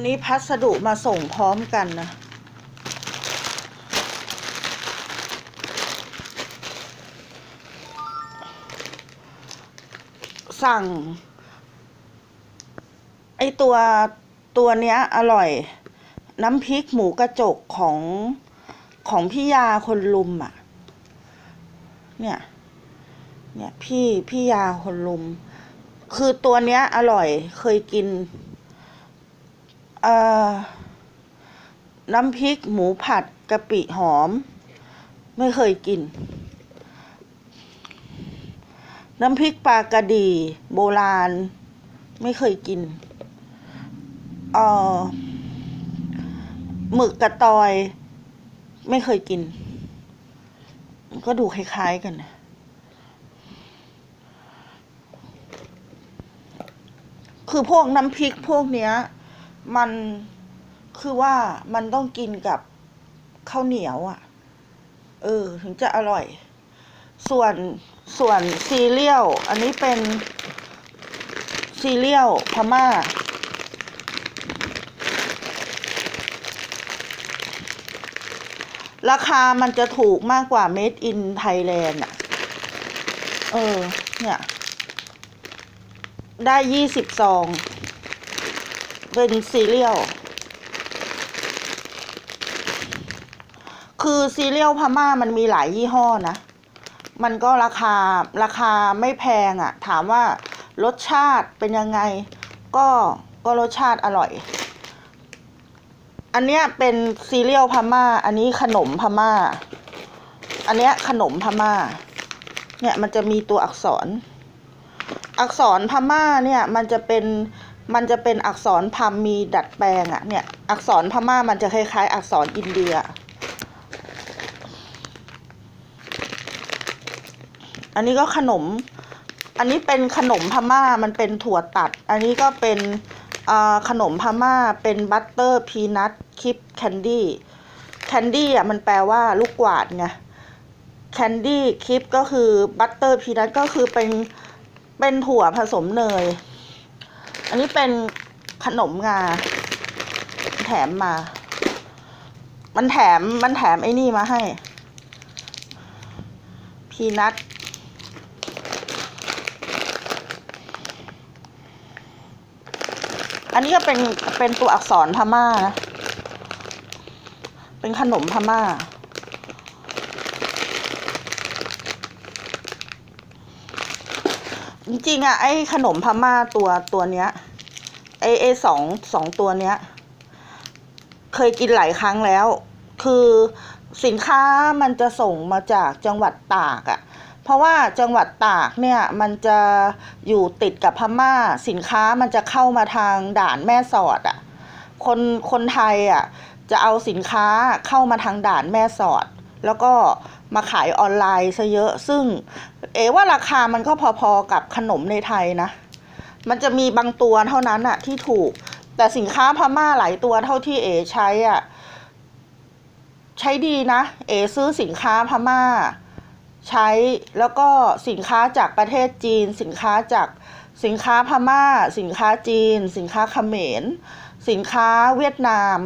วันนี้พัสดุมาส่งพร้อมกันนะสั่ง ไอตัวตัวเนี้ย อร่อย น้ำพริกหมูกระจกของของพี่ยาคนลุมอะ เนี่ย เนี่ยพี่พี่ยาคนลุม คือตัวเนี้ย อร่อยเคยกิน น้ำพริกหมูผัดกะปิหอม ไม่เคยกิน น้ำพริกปลากระดีโบราณ ไม่เคยกินเออหมึกกระตอย ไม่เคยกิน ก็ดูคล้ายๆกันนะคือพวกน้ำพริกพวกเนี้ย มันคือว่ามันต้องกินกับข้าวเหนียวอะ่ะ เออ ถึงจะอร่อย ส่วนส่วนซีเรียลอันนี้เป็นซีเรียลพม่า ราคามันจะถูกมากกว่า Made in Thailand อะ เออ เนี่ย ได้ยี่สิบซอง เป็นซีเรียลคือซีเรียลพม่ามันมีหลายยี่ห้อนะ มันก็ราคาราคาไม่แพงอะ่ะ ถามว่ารสชาติเป็นยังไง ก็ก็รสชาติอร่อย อันเนี้ยเป็นซีเรียลพม่า อันนี้ขนมพม่า อันเนี้ยขนมพม่า เนี่ยมันจะมีตัวอักษร อักษรพม่าเนี่ยมันจะเป็น มันจะเป็นอักษรพามมีดัดแปลงอะเนี่ย อักษรพม่ามันจะคล้ายๆ อักษรอินเดีย อันนี้ก็ขนม อันนี้เป็นขนมพม่ามันเป็นถั่วตัด อันนี้ก็เป็นขนมพม่าเป็นบัตเตอร์พีนัทคิปแคนดี้แคนดี้อะมันแปลว่าลูกกวาดไงแคนดี้คิปก็คือบัตเตอร์พีนัทก็คือเป็นเป็นถั่วผสมเนย อันนี้เป็นขนมงา แถมมา มันแถมมันแถมไอ้นี่มาให้ พีนัทอันนี้ก็เป็นเป็นตัวอักษรพม่านะ เป็นขนมพม่า จริงๆอะไอ้ขนมพม่าตัวตัวเนี้ยไอ้ไอสองสองตัวเนี้ย เคยกินหลายครั้งแล้ว คือสินค้ามันจะส่งมาจากจังหวัดตากอะเพราะว่าจังหวัดตากเนี่ยมันจะอยู่ติดกับพม่า สินค้ามันจะเข้ามาทางด่านแม่สอดอะ่ะคนคนไทยอะ่ะจะเอาสินค้าเข้ามาทางด่านแม่สอด แล้วก็ มาขายออนไลน์ซะเยอะ ซึ่ง เอว่าราคามันก็พอๆกับขนมในไทยนะ มันจะมีบางตัวเท่านั้นอะที่ถูก แต่สินค้าพม่าหลายตัวเท่าที่เอใช้อะใช้ดีนะ เอซื้อสินค้าพม่า ใช้แล้วก็สินค้าจากประเทศจีน สินค้าจากสินค้าพม่า สินค้าจีน สินค้าเขมร สินค้าเวียดนาม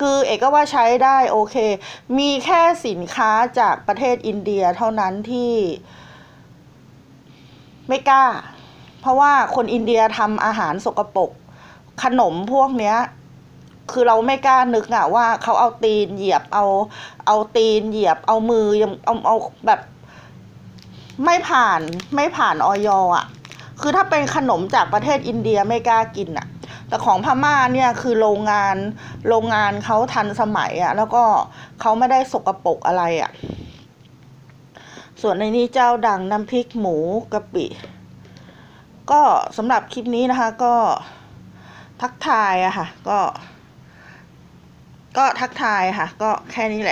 คือเอกก็ว่าใช้ได้โอเค มีแค่สินค้าจากประเทศอินเดียเท่านั้นที่ไม่กล้า เพราะว่าคนอินเดียทำอาหารสกปรกขนมพวกเนี้ย คือเราไม่กล้านึกอะว่าเขาเอาตีนเหยียบเอาเอาตีนเหยียบเอามือยังเอาเอาแบบ ไม่ผ่านไม่ผ่านออยอะ คือถ้าเป็นขนมจากประเทศอินเดียไม่กล้ากินอะ แต่ของพม่าเนี่ยคือโรงงานโรงงานเขาทันสมัยอะแล้วก็เขาไม่ได้สกปรกอะไรอะ ส่วนในนี้เจ้าดังน้ำพริกหมูกะปิ ก็สำหรับคลิปนี้นะคะ ก็ทักทายอะค่ะ ก็ ก็ทักทายค่ะ ก็แค่นี้แหละ